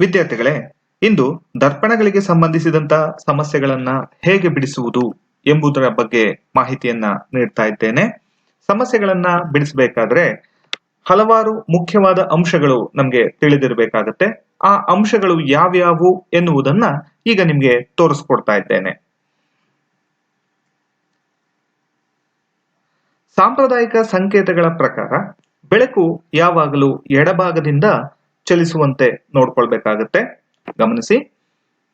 ವಿದ್ಯಾರ್ಥಿಗಳೇ, ಇಂದು ದರ್ಪಣಗಳಿಗೆ ಸಂಬಂಧಿಸಿದಂತ ಸಮಸ್ಯೆಗಳನ್ನ ಹೇಗೆ ಬಿಡಿಸುವುದು ಎಂಬುದರ ಬಗ್ಗೆ ಮಾಹಿತಿಯನ್ನ ನೀಡ್ತಾ ಇದ್ದೇನೆ. ಸಮಸ್ಯೆಗಳನ್ನ ಬಿಡಿಸಬೇಕಾದ್ರೆ ಹಲವಾರು ಮುಖ್ಯವಾದ ಅಂಶಗಳು ನಮ್ಗೆ ತಿಳಿದಿರಬೇಕಾಗತ್ತೆ. ಆ ಅಂಶಗಳು ಯಾವ್ಯಾವು ಎನ್ನುವುದನ್ನ ಈಗ ನಿಮ್ಗೆ ತೋರಿಸ್ಕೊಡ್ತಾ ಇದ್ದೇನೆ. ಸಾಂಪ್ರದಾಯಿಕ ಸಂಕೇತಗಳ ಪ್ರಕಾರ, ಬೆಳಕು ಯಾವಾಗಲೂ ಎಡಭಾಗದಿಂದ ಚಲಿಸುವಂತೆ ನೋಡ್ಕೊಳ್ಬೇಕಾಗತ್ತೆ. ಗಮನಿಸಿ.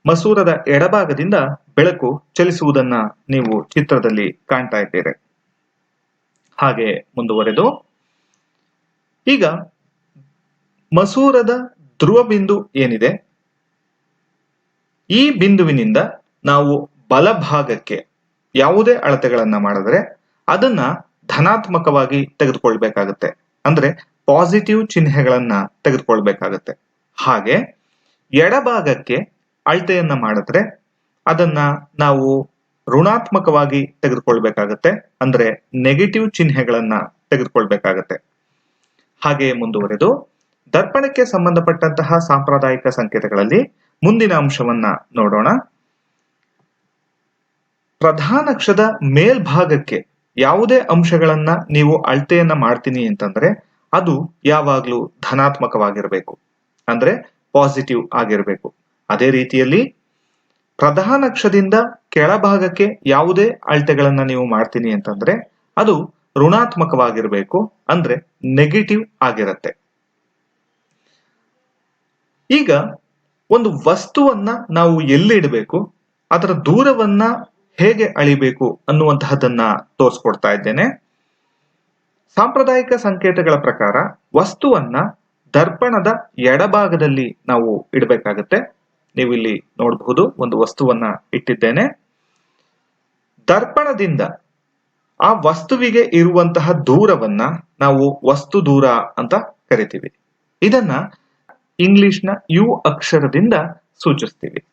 ಮಸೂರದ ಎಡಭಾಗದಿಂದ ಬೆಳಕು ಚಲಿಸುವುದನ್ನ ನೀವು ಚಿತ್ರದಲ್ಲಿ ಕಾಣ್ತಾ ಇದ್ದೀರಿ. ಹಾಗೆ ಮುಂದುವರೆದು. ಈಗ ಮಸೂರದ ಧ್ರುವ ಬಿಂದು ಏನಿದೆ? ಈ ಬಿಂದುವಿನಿಂದ ನಾವು ಬಲಭಾಗಕ್ಕೆ ಯಾವುದೇ ಅಳತೆಗಳನ್ನ ಮಾಡಿದ್ರೆ ಅದನ್ನ ಧನಾತ್ಮಕವಾಗಿ ತೆಗೆದುಕೊಳ್ಬೇಕಾಗತ್ತೆ. ಅಂದ್ರೆ ಪಾಸಿಟಿವ್ ಚಿಹ್ನೆಗಳನ್ನ ತೆಗೆದುಕೊಳ್ಬೇಕಾಗತ್ತೆ. ಹಾಗೆ ಎಡಭಾಗಕ್ಕೆ ಅಳತೆಯನ್ನ ಮಾಡಿದ್ರೆ ಅದನ್ನ ನಾವು ಋಣಾತ್ಮಕವಾಗಿ ತೆಗೆದುಕೊಳ್ಬೇಕಾಗತ್ತೆ, ಅಂದ್ರೆ ನೆಗೆಟಿವ್ ಚಿಹ್ನೆಗಳನ್ನ ತೆಗೆದುಕೊಳ್ಬೇಕಾಗತ್ತೆ. ಹಾಗೆ ಮುಂದುವರೆದು, ದರ್ಪಣಕ್ಕೆ ಸಂಬಂಧಪಟ್ಟಂತಹ ಸಾಂಪ್ರದಾಯಿಕ ಸಂಕೇತಗಳಲ್ಲಿ ಮುಂದಿನ ಅಂಶವನ್ನ ನೋಡೋಣ. ಪ್ರಧಾನಕ್ಷದ ಮೇಲ್ಭಾಗಕ್ಕೆ ಯಾವುದೇ ಅಂಶಗಳನ್ನ ನೀವು ಅಳತೆಯನ್ನ ಮಾಡ್ತೀನಿ ಅಂತಂದ್ರೆ ಅದು ಯಾವಾಗ್ಲೂ ಧನಾತ್ಮಕವಾಗಿರಬೇಕು. ಅಂದ್ರೆ ಪಾಸಿಟಿವ್ ಆಗಿರಬೇಕು. ಅದೇ ರೀತಿಯಲ್ಲಿ ಪ್ರಧಾನ ಅಕ್ಷದಿಂದ ಕೆಳಭಾಗಕ್ಕೆ ಯಾವುದೇ ಅಳತೆಗಳನ್ನ ನೀವು ಮಾಡ್ತೀನಿ ಅಂತಂದ್ರೆ ಅದು ಋಣಾತ್ಮಕವಾಗಿರಬೇಕು ಅಂದ್ರೆ ನೆಗೆಟಿವ್ ಆಗಿರತ್ತೆ. ಈಗ ಒಂದು ವಸ್ತುವನ್ನ ನಾವು ಎಲ್ಲಿ ಇಡಬೇಕು, ಅದರ ದೂರವನ್ನ ಹೇಗೆ ಅಳಿಬೇಕು ಅನ್ನುವಂತಹದ್ದನ್ನ ತೋರಿಸ್ಕೊಡ್ತಾ ಇದ್ದೇನೆ. ಸಾಂಪ್ರದಾಯಿಕ ಸಂಕೇತಗಳ ಪ್ರಕಾರ ವಸ್ತುವನ್ನ ದರ್ಪಣದ ಎಡಭಾಗದಲ್ಲಿ ನಾವು ಇಡಬೇಕಾಗತ್ತೆ. ನೀವು ಇಲ್ಲಿ ನೋಡಬಹುದು ಒಂದು ವಸ್ತುವನ್ನ ಇಟ್ಟಿದ್ದೇನೆ. ದರ್ಪಣದಿಂದ ಆ ವಸ್ತುವಿಗೆ ಇರುವಂತಹ ದೂರವನ್ನ ನಾವು ವಸ್ತು ದೂರ ಅಂತ ಕರಿತೀವಿ. ಇದನ್ನ ಇಂಗ್ಲಿಷ್ನ ಯು ಅಕ್ಷರದಿಂದ ಸೂಚಿಸ್ತೀವಿ.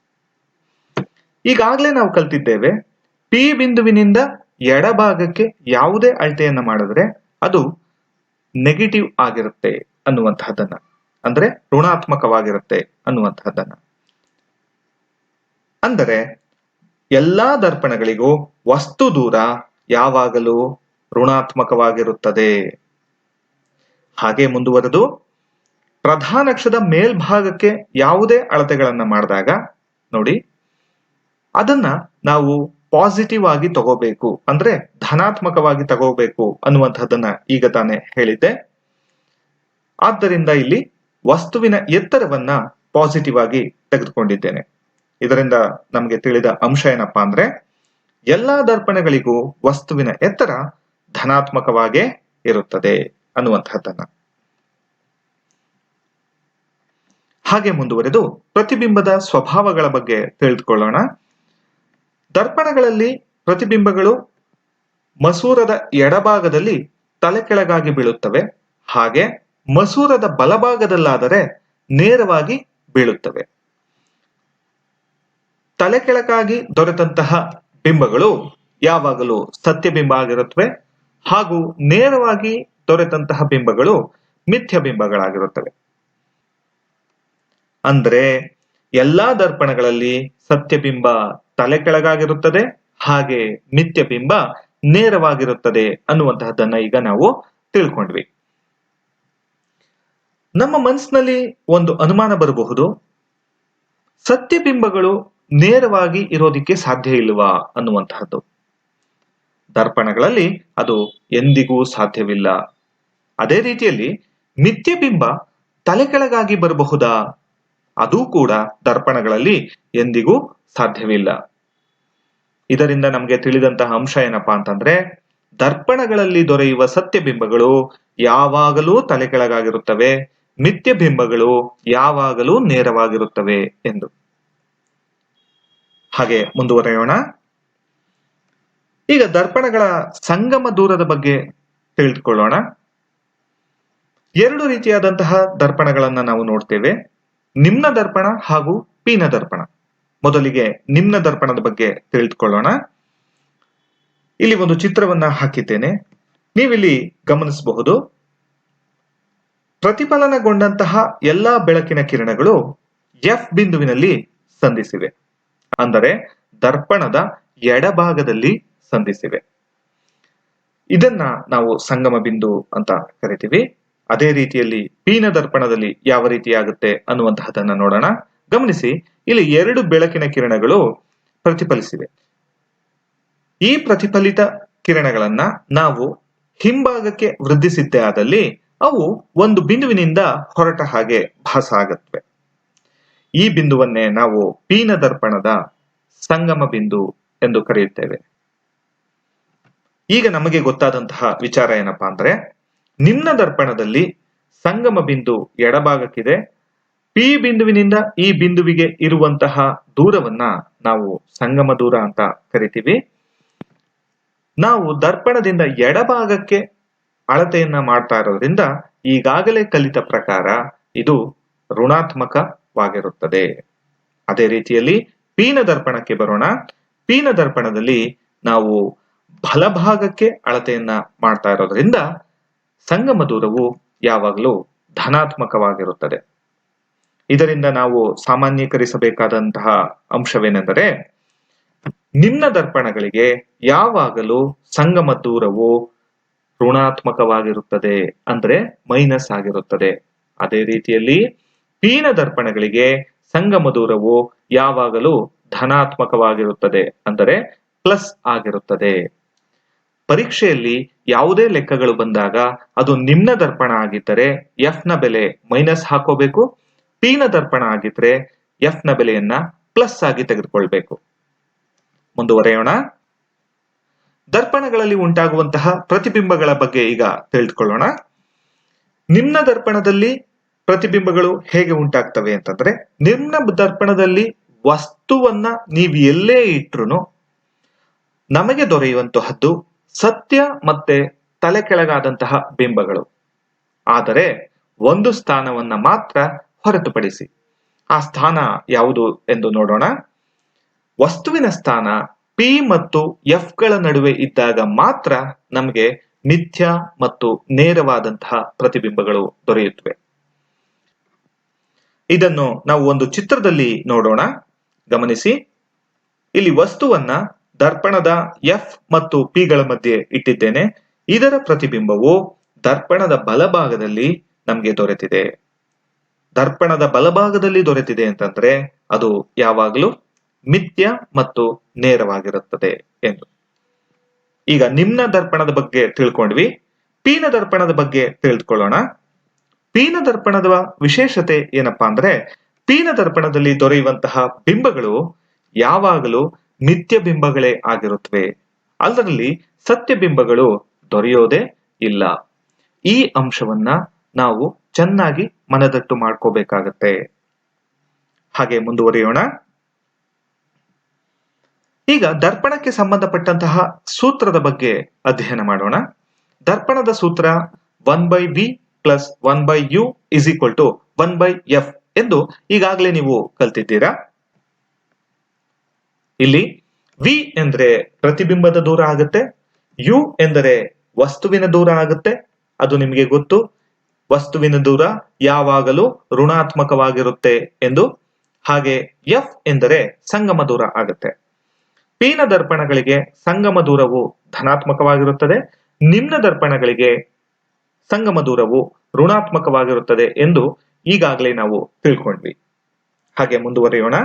ಈಗಾಗಲೇ ನಾವು ಕಲ್ತಿದ್ದೇವೆ, ಪಿ ಬಿಂದುವಿನಿಂದ ಎಡಭಾಗಕ್ಕೆ ಯಾವುದೇ ಅಳತೆಯನ್ನ ಮಾಡಿದ್ರೆ ಅದು ನೆಗೆಟಿವ್ ಆಗಿರುತ್ತೆ ಅನ್ನುವಂತಹದ್ದನ್ನ ಅಂದ್ರೆ ಋಣಾತ್ಮಕವಾಗಿರುತ್ತೆ ಅನ್ನುವಂತಹದ್ದನ್ನ ಅಂದರೆ ಎಲ್ಲಾ ದರ್ಪಣಗಳಿಗೂ ವಸ್ತು ದೂರ ಯಾವಾಗಲೂ ಋಣಾತ್ಮಕವಾಗಿರುತ್ತದೆ. ಹಾಗೆ ಮುಂದುವರೆದು ಪ್ರಧಾನಕ್ಷದ ಮೇಲ್ಭಾಗಕ್ಕೆ ಯಾವುದೇ ಅಳತೆಗಳನ್ನ ಮಾಡಿದಾಗ ನೋಡಿ, ಅದನ್ನ ನಾವು ಪಾಸಿಟಿವ್ ಆಗಿ ತಗೋಬೇಕು. ಅಂದ್ರೆ ಧನಾತ್ಮಕವಾಗಿ ತಗೋಬೇಕು ಅನ್ನುವಂಥದ್ದನ್ನ ಈಗ ತಾನೇ ಹೇಳಿದ್ದೆ. ಆದ್ದರಿಂದ ಇಲ್ಲಿ ವಸ್ತುವಿನ ಎತ್ತರವನ್ನ ಪಾಸಿಟಿವ್ ಆಗಿ ತೆಗೆದುಕೊಂಡಿದ್ದೇನೆ. ಇದರಿಂದ ನಮಗೆ ತಿಳಿದ ಅಂಶ ಏನಪ್ಪಾ ಅಂದ್ರೆ, ಎಲ್ಲಾ ದರ್ಪಣಗಳಿಗೂ ವಸ್ತುವಿನ ಎತ್ತರ ಧನಾತ್ಮಕವಾಗೇ ಇರುತ್ತದೆ ಅನ್ನುವಂತಹದ್ದನ್ನ ಹಾಗೆ ಮುಂದುವರೆದು ಪ್ರತಿಬಿಂಬದ ಸ್ವಭಾವಗಳ ಬಗ್ಗೆ ತಿಳಿದುಕೊಳ್ಳೋಣ. ದರ್ಪಣಗಳಲ್ಲಿ ಪ್ರತಿಬಿಂಬಗಳು ಮಸೂರದ ಎಡಭಾಗದಲ್ಲಿ ತಲೆ ಕೆಳಗಾಗಿ ಬೀಳುತ್ತವೆ. ಹಾಗೆ ಮಸೂರದ ಬಲಭಾಗದಲ್ಲಾದರೆ ನೇರವಾಗಿ ಬೀಳುತ್ತವೆ. ತಲೆ ಕೆಳಗಾಗಿ ದೊರೆತಂತಹ ಬಿಂಬಗಳು ಯಾವಾಗಲೂ ಸತ್ಯಬಿಂಬ ಆಗಿರುತ್ತವೆ ಹಾಗೂ ನೇರವಾಗಿ ದೊರೆತಂತಹ ಬಿಂಬಗಳು ಮಿಥ್ಯ ಬಿಂಬಗಳಾಗಿರುತ್ತವೆ ಅಂದ್ರೆ ಎಲ್ಲಾ ದರ್ಪಣಗಳಲ್ಲಿ ಸತ್ಯಬಿಂಬ ತಲೆ ಕೆಳಗಾಗಿರುತ್ತದೆ ಹಾಗೆ ನಿತ್ಯಬಿಂಬ ಬಿಂಬ ನೇರವಾಗಿರುತ್ತದೆ ಅನ್ನುವಂತಹದ್ದನ್ನ ಈಗ ನಾವು ತಿಳ್ಕೊಂಡ್ವಿ. ನಮ್ಮ ಮನಸ್ಸಿನಲ್ಲಿ ಒಂದು ಅನುಮಾನ ಬರಬಹುದು, ಸತ್ಯಬಿಂಬಗಳು ನೇರವಾಗಿ ಇರೋದಿಕ್ಕೆ ಸಾಧ್ಯ ಇಲ್ವಾ ಅನ್ನುವಂತಹದ್ದು. ದರ್ಪಣಗಳಲ್ಲಿ ಅದು ಎಂದಿಗೂ ಸಾಧ್ಯವಿಲ್ಲ. ಅದೇ ರೀತಿಯಲ್ಲಿ ಮಿಥ್ಯಬಿಂಬ ತಲೆ ಕೆಳಗಾಗಿ ಬರಬಹುದಾ ಅದು ಕೂಡ ದರ್ಪಣಗಳಲ್ಲಿ ಎಂದಿಗೂ ಸಾಧ್ಯವಿಲ್ಲ. ಇದರಿಂದ ನಮಗೆ ತಿಳಿದಂತಹ ಅಂಶ ಏನಪ್ಪಾ ಅಂತಂದ್ರೆ, ದರ್ಪಣಗಳಲ್ಲಿ ದೊರೆಯುವ ಸತ್ಯಬಿಂಬಗಳು ಯಾವಾಗಲೂ ತಲೆ ಕೆಳಗಾಗಿರುತ್ತವೆ ಮಿಥ್ಯಬಿಂಬಗಳು ಯಾವಾಗಲೂ ನೇರವಾಗಿರುತ್ತವೆ ಎಂದು. ಹಾಗೆ ಮುಂದುವರೆಯೋಣ. ಈಗ ದರ್ಪಣಗಳ ಸಂಗಮ ದೂರದ ಬಗ್ಗೆ ತಿಳಿದುಕೊಳ್ಳೋಣ. ಎರಡು ರೀತಿಯಾದಂತಹ ದರ್ಪಣಗಳನ್ನ ನಾವು ನೋಡ್ತೇವೆ. ನಿಮ್ನ ದರ್ಪಣ ಹಾಗೂ ಪೀನ ದರ್ಪಣ. ಮೊದಲಿಗೆ ನಿಮ್ನ ದರ್ಪಣದ ಬಗ್ಗೆ ತಿಳಿದುಕೊಳ್ಳೋಣ. ಇಲ್ಲಿ ಒಂದು ಚಿತ್ರವನ್ನ ಹಾಕಿದ್ದೇನೆ. ನೀವಿಲ್ಲಿ ಗಮನಿಸಬಹುದು. ಪ್ರತಿಫಲನಗೊಂಡಂತಹ ಎಲ್ಲಾ ಬೆಳಕಿನ ಕಿರಣಗಳು ಎಫ್ ಬಿಂದುವಿನಲ್ಲಿ ಸಂಧಿಸಿವೆ. ಅಂದರೆ ದರ್ಪಣದ ಎಡಭಾಗದಲ್ಲಿ ಸಂಧಿಸಿವೆ. ಇದನ್ನ ನಾವು ಸಂಗಮ ಬಿಂದು ಅಂತ ಕರಿತೀವಿ. ಅದೇ ರೀತಿಯಲ್ಲಿ ಪೀನ ದರ್ಪಣದಲ್ಲಿ ಯಾವ ರೀತಿ ಆಗುತ್ತೆ ಅನ್ನುವಂತಹದನ್ನ ನೋಡೋಣ. ಗಮನಿಸಿ, ಇಲ್ಲಿ ಎರಡು ಬೆಳಕಿನ ಕಿರಣಗಳು ಪ್ರತಿಫಲಿಸಿವೆ. ಈ ಪ್ರತಿಫಲಿತ ಕಿರಣಗಳನ್ನ ನಾವು ಹಿಂಭಾಗಕ್ಕೆ ವೃದ್ಧಿಸಿದ್ದೇ ಆದಲ್ಲಿ ಅವು ಒಂದು ಬಿಂದುವಿನಿಂದ ಹೊರಟ ಹಾಗೆ ಭಾಸ ಆಗತ್ವೆ. ಈ ಬಿಂದುವನ್ನೇ ನಾವು ಪೀನ ದರ್ಪಣದ ಸಂಗಮ ಬಿಂದು ಎಂದು ಕರೆಯುತ್ತೇವೆ. ಈಗ ನಮಗೆ ಗೊತ್ತಾದಂತಹ ವಿಚಾರ ಏನಪ್ಪಾ ಅಂದ್ರೆ ನಿಮ್ನ ದರ್ಪಣದಲ್ಲಿ ಸಂಗಮ ಬಿಂದು ಎಡಭಾಗಕ್ಕಿದೆ. ಪಿ ಬಿಂದುವಿನಿಂದ ಈ ಬಿಂದುವಿಗೆ ಇರುವಂತಹ ದೂರವನ್ನ ನಾವು ಸಂಗಮ ದೂರ ಅಂತ ಕರಿತೀವಿ. ನಾವು ದರ್ಪಣದಿಂದ ಎಡಭಾಗಕ್ಕೆ ಅಳತೆಯನ್ನ ಮಾಡ್ತಾ ಇರೋದ್ರಿಂದ ಈಗಾಗಲೇ ಕಲಿತ ಪ್ರಕಾರ ಇದು ಋಣಾತ್ಮಕವಾಗಿರುತ್ತದೆ. ಅದೇ ರೀತಿಯಲ್ಲಿ ಪೀನ ದರ್ಪಣಕ್ಕೆ ಬರೋಣ. ಪೀನ ದರ್ಪಣದಲ್ಲಿ ನಾವು ಬಲಭಾಗಕ್ಕೆ ಅಳತೆಯನ್ನ ಮಾಡ್ತಾ ಇರೋದ್ರಿಂದ ಸಂಗಮ ದೂರವು ಯಾವಾಗಲೂ ಧನಾತ್ಮಕವಾಗಿರುತ್ತದೆ. ಇದರಿಂದ ನಾವು ಸಾಮಾನ್ಯೀಕರಿಸಬೇಕಾದಂತಹ ಅಂಶವೇನೆಂದರೆ ನಿಮ್ಮ ದರ್ಪಣಗಳಿಗೆ ಯಾವಾಗಲೂ ಸಂಗಮ ದೂರವು ಋಣಾತ್ಮಕವಾಗಿರುತ್ತದೆ ಅಂದ್ರೆ ಮೈನಸ್ ಆಗಿರುತ್ತದೆ. ಅದೇ ರೀತಿಯಲ್ಲಿ ಪೀನ ದರ್ಪಣಗಳಿಗೆ ಸಂಗಮ ದೂರವು ಯಾವಾಗಲೂ ಧನಾತ್ಮಕವಾಗಿರುತ್ತದೆ ಅಂದರೆ ಪ್ಲಸ್ ಆಗಿರುತ್ತದೆ. ಪರೀಕ್ಷೆಯಲ್ಲಿ ಯಾವುದೇ ಲೆಕ್ಕಗಳು ಬಂದಾಗ ಅದು ನಿಮ್ನ ದರ್ಪಣ ಆಗಿದ್ದರೆ ಎಫ್ನ ಬೆಲೆ ಮೈನಸ್ ಹಾಕೋಬೇಕು. ಪಿ ನ ದರ್ಪಣ ಆಗಿದ್ರೆ ಎಫ್ನ ಬೆಲೆಯನ್ನ ಪ್ಲಸ್ ಆಗಿ ತೆಗೆದುಕೊಳ್ಬೇಕು. ಮುಂದುವರೆಯೋಣ. ದರ್ಪಣಗಳಲ್ಲಿ ಉಂಟಾಗುವಂತಹ ಪ್ರತಿಬಿಂಬಗಳ ಬಗ್ಗೆ ಈಗ ತಿಳಿದುಕೊಳ್ಳೋಣ. ನಿಮ್ನ ದರ್ಪಣದಲ್ಲಿ ಪ್ರತಿಬಿಂಬಗಳು ಹೇಗೆ ಉಂಟಾಗ್ತವೆ ಅಂತಂದ್ರೆ, ನಿಮ್ನ ದರ್ಪಣದಲ್ಲಿ ವಸ್ತುವನ್ನ ನೀವು ಎಲ್ಲೇ ಇಟ್ರು ನಮಗೆ ದೊರೆಯುವಂತಹದ್ದು ಸತ್ಯ ಮತ್ತೆ ತಲೆ ಕೆಳಗಾದಂತಹ ಬಿಂಬಗಳು. ಆದರೆ ಒಂದು ಸ್ಥಾನವನ್ನ ಮಾತ್ರ ಹೊರತುಪಡಿಸಿ. ಆ ಸ್ಥಾನ ಯಾವುದು ಎಂದು ನೋಡೋಣ. ವಸ್ತುವಿನ ಸ್ಥಾನ ಪಿ ಮತ್ತು ಎಫ್ಗಳ ನಡುವೆ ಇದ್ದಾಗ ಮಾತ್ರ ನಮಗೆ ನಿತ್ಯ ಮತ್ತು ನೇರವಾದಂತಹ ಪ್ರತಿಬಿಂಬಗಳು ದೊರೆಯುತ್ತವೆ. ಇದನ್ನು ನಾವು ಒಂದು ಚಿತ್ರದಲ್ಲಿ ನೋಡೋಣ. ಗಮನಿಸಿ. ಇಲ್ಲಿ ವಸ್ತುವನ್ನ ದರ್ಪಣದ ಎಫ್ ಮತ್ತು ಪಿಗಳ ಮಧ್ಯೆ ಇಟ್ಟಿದ್ದೇನೆ. ಇದರ ಪ್ರತಿಬಿಂಬವು ದರ್ಪಣದ ಬಲಭಾಗದಲ್ಲಿ ನಮಗೆ ದೊರೆತಿದೆ. ದರ್ಪಣದ ಬಲಭಾಗದಲ್ಲಿ ದೊರೆತಿದೆ ಅಂತಂದ್ರೆ ಅದು ಯಾವಾಗಲೂ ಮಿಥ್ಯ ಮತ್ತು ನೇರವಾಗಿರುತ್ತದೆ ಎಂದು. ಈಗ ನಿಮ್ನ ದರ್ಪಣದ ಬಗ್ಗೆ ತಿಳ್ಕೊಂಡ್ವಿ. ಪೀನ ದರ್ಪಣದ ಬಗ್ಗೆ ತಿಳಿದುಕೊಳ್ಳೋಣ ಪೀನ ದರ್ಪಣದ ವಿಶೇಷತೆ ಏನಪ್ಪಾ ಅಂದ್ರೆ ಪೀನ ದರ್ಪಣದಲ್ಲಿ ದೊರೆಯುವಂತಹ ಬಿಂಬಗಳು ಯಾವಾಗಲೂ ಮಿಥ್ಯ ಬಿಂಬಗಳೇ ಆಗಿರುತ್ತವೆ. ಅದರಲ್ಲಿ ಸತ್ಯ ಬಿಂಬಗಳು ದೊರೆಯೋದೇ ಇಲ್ಲ. ಈ ಅಂಶವನ್ನ ನಾವು ಚೆನ್ನಾಗಿ ಮನದಟ್ಟು ಮಾಡ್ಕೋಬೇಕಾಗತ್ತೆ. ಹಾಗೆ ಮುಂದುವರಿಯೋಣ. ಈಗ ದರ್ಪಣಕ್ಕೆ ಸಂಬಂಧಪಟ್ಟಂತಹ ಸೂತ್ರದ ಬಗ್ಗೆ ಅಧ್ಯಯನ ಮಾಡೋಣ. ದರ್ಪಣದ ಸೂತ್ರ one by v plus one by u is equal to one by f ಎಂದು ಈಗಾಗಲೇ ನೀವು ಕಲ್ತಿದ್ದೀರಾ. ಇಲ್ಲಿ ವಿ ಎಂದರೆ ಪ್ರತಿಬಿಂಬದ ದೂರ ಆಗುತ್ತೆ. ಯು ಎಂದರೆ ವಸ್ತುವಿನ ದೂರ ಆಗುತ್ತೆ. ಅದು ನಿಮಗೆ ಗೊತ್ತು. ವಸ್ತುವಿನ ದೂರ ಯಾವಾಗಲೂ ಋಣಾತ್ಮಕವಾಗಿರುತ್ತೆ ಎಂದು. ಹಾಗೆ ಎಫ್ ಎಂದರೆ ಸಂಗಮ ದೂರ ಆಗುತ್ತೆ. ಪೀನ ದರ್ಪಣಗಳಿಗೆ ಸಂಗಮ ದೂರವು ಧನಾತ್ಮಕವಾಗಿರುತ್ತದೆ. ನಿಮ್ನ ದರ್ಪಣಗಳಿಗೆ ಸಂಗಮ ದೂರವು ಋಣಾತ್ಮಕವಾಗಿರುತ್ತದೆ ಎಂದು ಈಗಾಗಲೇ ನಾವು ತಿಳ್ಕೊಂಡ್ವಿ. ಹಾಗೆ ಮುಂದುವರಿಯೋಣ.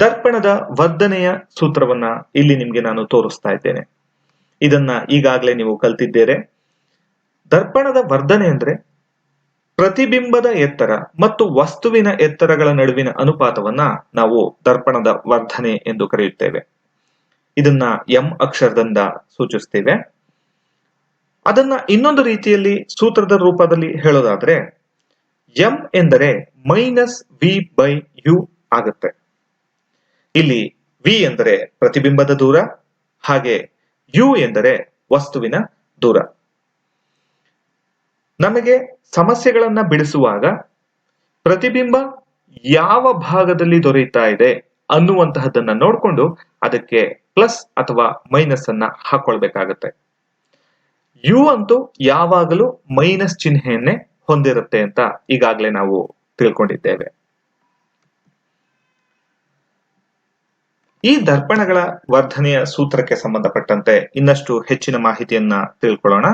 ದರ್ಪಣದ ವರ್ಧನೆಯ ಸೂತ್ರವನ್ನ ಇಲ್ಲಿ ನಿಮ್ಗೆ ನಾನು ತೋರಿಸ್ತಾ ಇದ್ದೇನೆ. ಇದನ್ನ ಈಗಾಗಲೇ ನೀವು ಕಲ್ತಿದ್ದೇರೆ. ದರ್ಪಣದ ವರ್ಧನೆ ಅಂದ್ರೆ ಪ್ರತಿಬಿಂಬದ ಎತ್ತರ ಮತ್ತು ವಸ್ತುವಿನ ಎತ್ತರಗಳ ನಡುವಿನ ಅನುಪಾತವನ್ನ ನಾವು ದರ್ಪಣದ ವರ್ಧನೆ ಎಂದು ಕರೆಯುತ್ತೇವೆ. ಇದನ್ನ ಎಂ ಅಕ್ಷರದಿಂದ ಸೂಚಿಸ್ತೇವೆ. ಅದನ್ನ ಇನ್ನೊಂದು ರೀತಿಯಲ್ಲಿ ಸೂತ್ರದ ರೂಪದಲ್ಲಿ ಹೇಳೋದಾದ್ರೆ, ಎಂ ಎಂದರೆ ಮೈನಸ್ ವಿ ಬೈ ಯು ಆಗುತ್ತೆ. ಇಲ್ಲಿ ವಿ ಎಂದರೆ ಪ್ರತಿಬಿಂಬದ ದೂರ, ಹಾಗೆ ಯು ಎಂದರೆ ವಸ್ತುವಿನ ದೂರ. ನಮಗೆ ಸಮಸ್ಯೆಗಳನ್ನ ಬಿಡಿಸುವಾಗ ಪ್ರತಿಬಿಂಬ ಯಾವ ಭಾಗದಲ್ಲಿ ದೊರೆಯುತ್ತಾ ಇದೆ ಅನ್ನುವಂತಹದ್ದನ್ನ ನೋಡಿಕೊಂಡು ಅದಕ್ಕೆ ಪ್ಲಸ್ ಅಥವಾ ಮೈನಸ್ ಅನ್ನ ಹಾಕೊಳ್ಬೇಕಾಗತ್ತೆ. ಯು ಅಂತೂ ಯಾವಾಗಲೂ ಮೈನಸ್ ಚಿಹ್ನೆಯನ್ನೇ ಹೊಂದಿರುತ್ತೆ ಅಂತ ಈಗಾಗಲೇ ನಾವು ತಿಳ್ಕೊಂಡಿದ್ದೇವೆ. ಈ ದರ್ಪಣಗಳ ವರ್ಧನೆಯ ಸೂತ್ರಕ್ಕೆ ಸಂಬಂಧಪಟ್ಟಂತೆ ಇನ್ನಷ್ಟು ಹೆಚ್ಚಿನ ಮಾಹಿತಿಯನ್ನ ತಿಳ್ಕೊಳ್ಳೋಣ.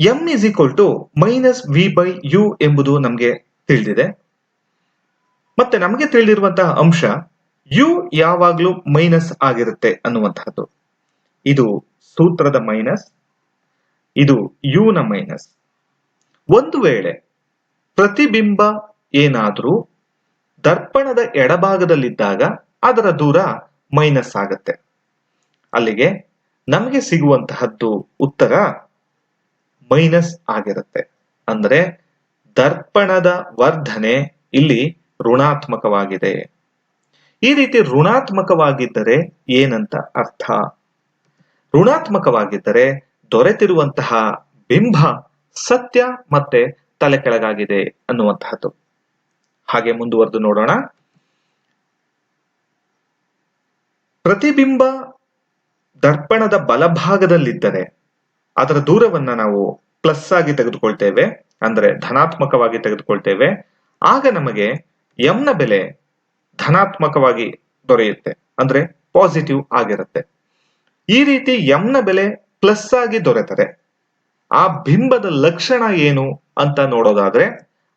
M is equal to minus v by u ಎಂಬುದು ನಮಗೆ ತಿಳಿದಿದೆ. ಮತ್ತೆ ನಮಗೆ ತಿಳಿದಿರುವಂತಹ ಅಂಶ ಯು ಯಾವಾಗಲೂ ಮೈನಸ್ ಆಗಿರುತ್ತೆ ಅನ್ನುವಂತಹದ್ದು. ಇದು ಸೂತ್ರದ ಮೈನಸ್ ಇದು ಯು ನ ಮೈನಸ್ ಒಂದು ವೇಳೆ ಪ್ರತಿಬಿಂಬ ಏನಾದ್ರೂ ದರ್ಪಣದ ಎಡಭಾಗದಲ್ಲಿದ್ದಾಗ ಅದರ ದೂರ ಮೈನಸ್ ಆಗತ್ತೆ. ಅಲ್ಲಿಗೆ ನಮಗೆ ಸಿಗುವಂತಹದ್ದು ಉತ್ತರ ಮೈನಸ್ ಆಗಿರುತ್ತೆ. ಅಂದ್ರೆ ದರ್ಪಣದ ವರ್ಧನೆ ಇಲ್ಲಿ ಋಣಾತ್ಮಕವಾಗಿದೆ. ಈ ರೀತಿ ಋಣಾತ್ಮಕವಾಗಿದ್ದರೆ ಏನಂತ ಅರ್ಥ? ಋಣಾತ್ಮಕವಾಗಿದ್ದರೆ ದೊರೆತಿರುವಂತಹ ಬಿಂಬ ಸತ್ಯ ಮತ್ತೆ ತಲೆ ಕೆಳಗಾಗಿದೆ ಅನ್ನುವಂತಹದ್ದು. ಹಾಗೆ ಮುಂದುವರೆದು ನೋಡೋಣ. ಪ್ರತಿಬಿಂಬ ದರ್ಪಣದ ಬಲಭಾಗದಲ್ಲಿದ್ದರೆ ಅದರ ದೂರವನ್ನ ನಾವು ಪ್ಲಸ್ ಆಗಿ ತೆಗೆದುಕೊಳ್ತೇವೆ, ಅಂದ್ರೆ ಧನಾತ್ಮಕವಾಗಿ ತೆಗೆದುಕೊಳ್ತೇವೆ. ಆಗ ನಮಗೆ ಎಂ ನ ಬೆಲೆ ಧನಾತ್ಮಕವಾಗಿ ದೊರೆಯುತ್ತೆ, ಅಂದ್ರೆ ಪಾಸಿಟಿವ್ ಆಗಿರುತ್ತೆ. ಈ ರೀತಿ ಎಂ ನ ಬೆಲೆ ಪ್ಲಸ್ ಆಗಿ ದೊರೆತರೆ, ಆ ಬಿಂಬದ ಲಕ್ಷಣ ಏನು ಅಂತ ನೋಡೋದಾದ್ರೆ,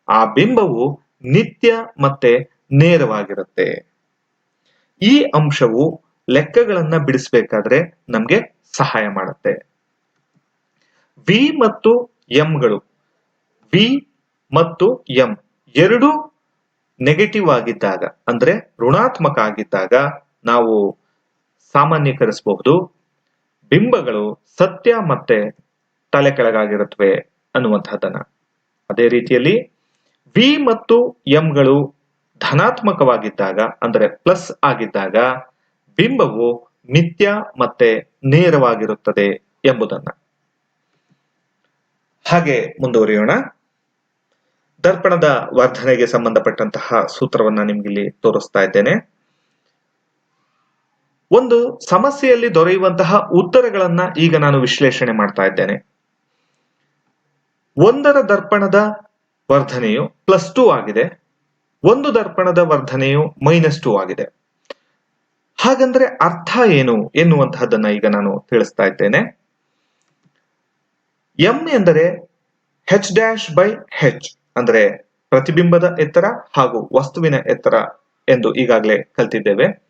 ಆ ಬಿಂಬವು ನಿತ್ಯ ಮತ್ತೆ ನೇರವಾಗಿರುತ್ತೆ. ಈ ಅಂಶವು ಲೆಕ್ಕಗಳನ್ನ ಬಿಡಿಸಬೇಕಾದ್ರೆ ನಮ್ಗೆ ಸಹಾಯ ಮಾಡುತ್ತೆ. ವಿ ಮತ್ತು ಎಂಗಳು ವಿ ಮತ್ತು ಎಂ ಎರಡು ನೆಗೆಟಿವ್ ಆಗಿದ್ದಾಗ, ಅಂದ್ರೆ ಋಣಾತ್ಮಕ ಆಗಿದ್ದಾಗ ನಾವು ಸಾಮಾನ್ಯೀಕರಿಸಬಹುದು. ಬಿಂಬಗಳು ಸತ್ಯ ಮತ್ತೆ ತಲೆ ಕೆಳಗಾಗಿರುತ್ತವೆ ಅನ್ನುವಂತಹದ್ದನ್ನ ಅದೇ ರೀತಿಯಲ್ಲಿ ವಿ ಮತ್ತು ಎಂಗಳು ಧನಾತ್ಮಕವಾಗಿದ್ದಾಗ, ಅಂದರೆ ಪ್ಲಸ್ ಆಗಿದ್ದಾಗ, ಬಿಂಬವು ನಿತ್ಯ ಮತ್ತೆ ನೇರವಾಗಿರುತ್ತದೆ ಎಂಬುದನ್ನ. ಹಾಗೆ ಮುಂದುವರಿಯೋಣ. ದರ್ಪಣದ ವರ್ಧನೆಗೆ ಸಂಬಂಧಪಟ್ಟಂತಹ ಸೂತ್ರವನ್ನ ನಿಮ್ಗಿಲ್ಲಿ ತೋರಿಸ್ತಾ ಇದ್ದೇನೆ. ಒಂದು ಸಮಸ್ಯೆಯಲ್ಲಿ ದೊರೆಯುವಂತಹ ಉತ್ತರಗಳನ್ನ ಈಗ ನಾನು ವಿಶ್ಲೇಷಣೆ ಮಾಡ್ತಾ ಇದ್ದೇನೆ. ಒಂದರ ದರ್ಪಣದ ವರ್ಧನೆಯು ಪ್ಲಸ್ ಟೂ ಆಗಿದೆ. ಒಂದು ದರ್ಪಣದ ವರ್ಧನೆಯು ಮೈನಸ್ ಟೂ ಆಗಿದೆ. ಹಾಗಂದ್ರೆ ಅರ್ಥ ಏನು ಎನ್ನುವಂತಹದ್ದನ್ನ ಈಗ ನಾನು ತಿಳಿಸ್ತಾ ಇದ್ದೇನೆ. ಎಂ ಎಂದರೆ ಹೆಚ್ ಡ್ಯಾಶ್ ಬೈ ಹೆಚ್ ಅಂದ್ರೆ ಪ್ರತಿಬಿಂಬದ ಎತ್ತರ ಹಾಗೂ ವಸ್ತುವಿನ ಎತ್ತರ ಎಂದು ಈಗಾಗಲೇ ಕಲ್ತಿದ್ದೇವೆ.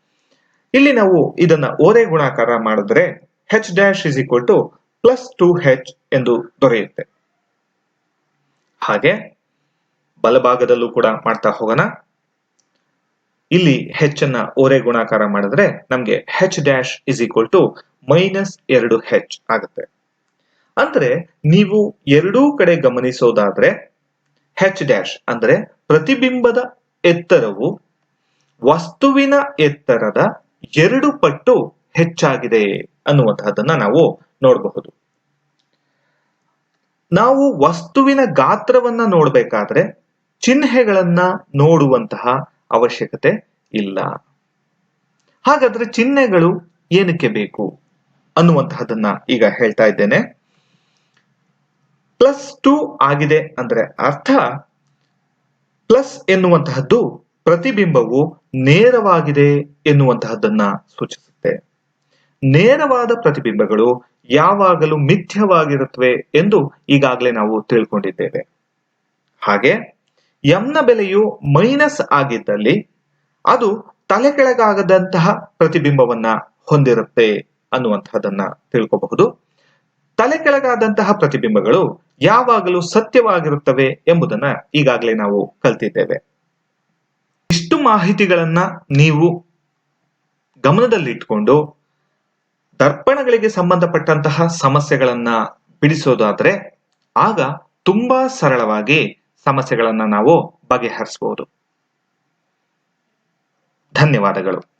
ಇಲ್ಲಿ ನಾವು ಇದನ್ನ ಓರೆ ಗುಣಾಕಾರ ಮಾಡಿದ್ರೆ h dash is equal to plus two h ಎಂದು ದೊರೆಯುತ್ತೆ. ಹಾಗೆ ಬಲಭಾಗದಲ್ಲೂ ಕೂಡ ಮಾಡ್ತಾ ಹೋಗೋಣ. ಇಲ್ಲಿ ಹೆಚ್ ಅನ್ನ ಓರೆ ಗುಣಾಕಾರ ಮಾಡಿದ್ರೆ ನಮ್ಗೆ h dash is equal to minus ಎರಡು ಹೆಚ್ ಆಗುತ್ತೆ. ಅಂದ್ರೆ ನೀವು ಎರಡೂ ಕಡೆ ಗಮನಿಸೋದಾದ್ರೆ ಹೆಚ್ ಡ್ಯಾಶ್ ಅಂದ್ರೆ ಪ್ರತಿಬಿಂಬದ ಎತ್ತರವು ವಸ್ತುವಿನ ಎತ್ತರದ ಎರಡು ಪಟ್ಟು ಹೆಚ್ಚಾಗಿದೆ ಅನ್ನುವಂತಹದನ್ನ ನಾವು ನೋಡಬಹುದು. ನಾವು ವಸ್ತುವಿನ ಗಾತ್ರವನ್ನ ನೋಡಬೇಕಾದ್ರೆ ಚಿಹ್ನೆಗಳನ್ನ ನೋಡುವಂತಹ ಅವಶ್ಯಕತೆ ಇಲ್ಲ. ಹಾಗಾದ್ರೆ ಚಿಹ್ನೆಗಳು ಏನಕ್ಕೆ ಬೇಕು ಅನ್ನುವಂತಹದನ್ನ ಈಗ ಹೇಳ್ತಾ ಇದ್ದೇನೆ. ಪ್ಲಸ್ ಟು ಆಗಿದೆ ಅಂದ್ರೆ ಅರ್ಥ. ಪ್ಲಸ್ ಎನ್ನುವಂತಹದ್ದು ಪ್ರತಿಬಿಂಬವು ನೇರವಾಗಿದೆ ಎನ್ನುವಂತಹದ್ದನ್ನ ಸೂಚಿಸುತ್ತೆ. ನೇರವಾದ ಪ್ರತಿಬಿಂಬಗಳು ಯಾವಾಗಲೂ ಮಿಥ್ಯವಾಗಿರುತ್ತವೆ ಎಂದು ಈಗಾಗಲೇ ನಾವು ತಿಳ್ಕೊಂಡಿದ್ದೇವೆ. ಹಾಗೆ ಎಂನ ಬೆಲೆಯು ಮೈನಸ್ ಆಗಿದ್ದಲ್ಲಿ ಅದು ತಲೆ ಕೆಳಗಾಗದಂತಹ ಪ್ರತಿಬಿಂಬವನ್ನ ಹೊಂದಿರುತ್ತೆ ಅನ್ನುವಂತಹದನ್ನ ತಿಳ್ಕೋಬಹುದು. ತಲೆ ಕೆಳಗಾದಂತಹ ಪ್ರತಿಬಿಂಬಗಳು ಯಾವಾಗಲೂ ಸತ್ಯವಾಗಿರುತ್ತವೆ ಎಂಬುದನ್ನ ಈಗಾಗಲೇ ನಾವು ಕಲ್ತಿದ್ದೇವೆ. ಇಷ್ಟು ಮಾಹಿತಿಗಳನ್ನ ನೀವು ಗಮನದಲ್ಲಿಟ್ಕೊಂಡು ದರ್ಪಣಗಳಿಗೆ ಸಂಬಂಧಪಟ್ಟಂತಹ ಸಮಸ್ಯೆಗಳನ್ನ ಬಿಡಿಸೋದಾದ್ರೆ ಆಗ ತುಂಬಾ ಸರಳವಾಗಿ ಸಮಸ್ಯೆಗಳನ್ನ ನಾವು ಬಗೆಹರಿಸಬಹುದು ಧನ್ಯವಾದಗಳು.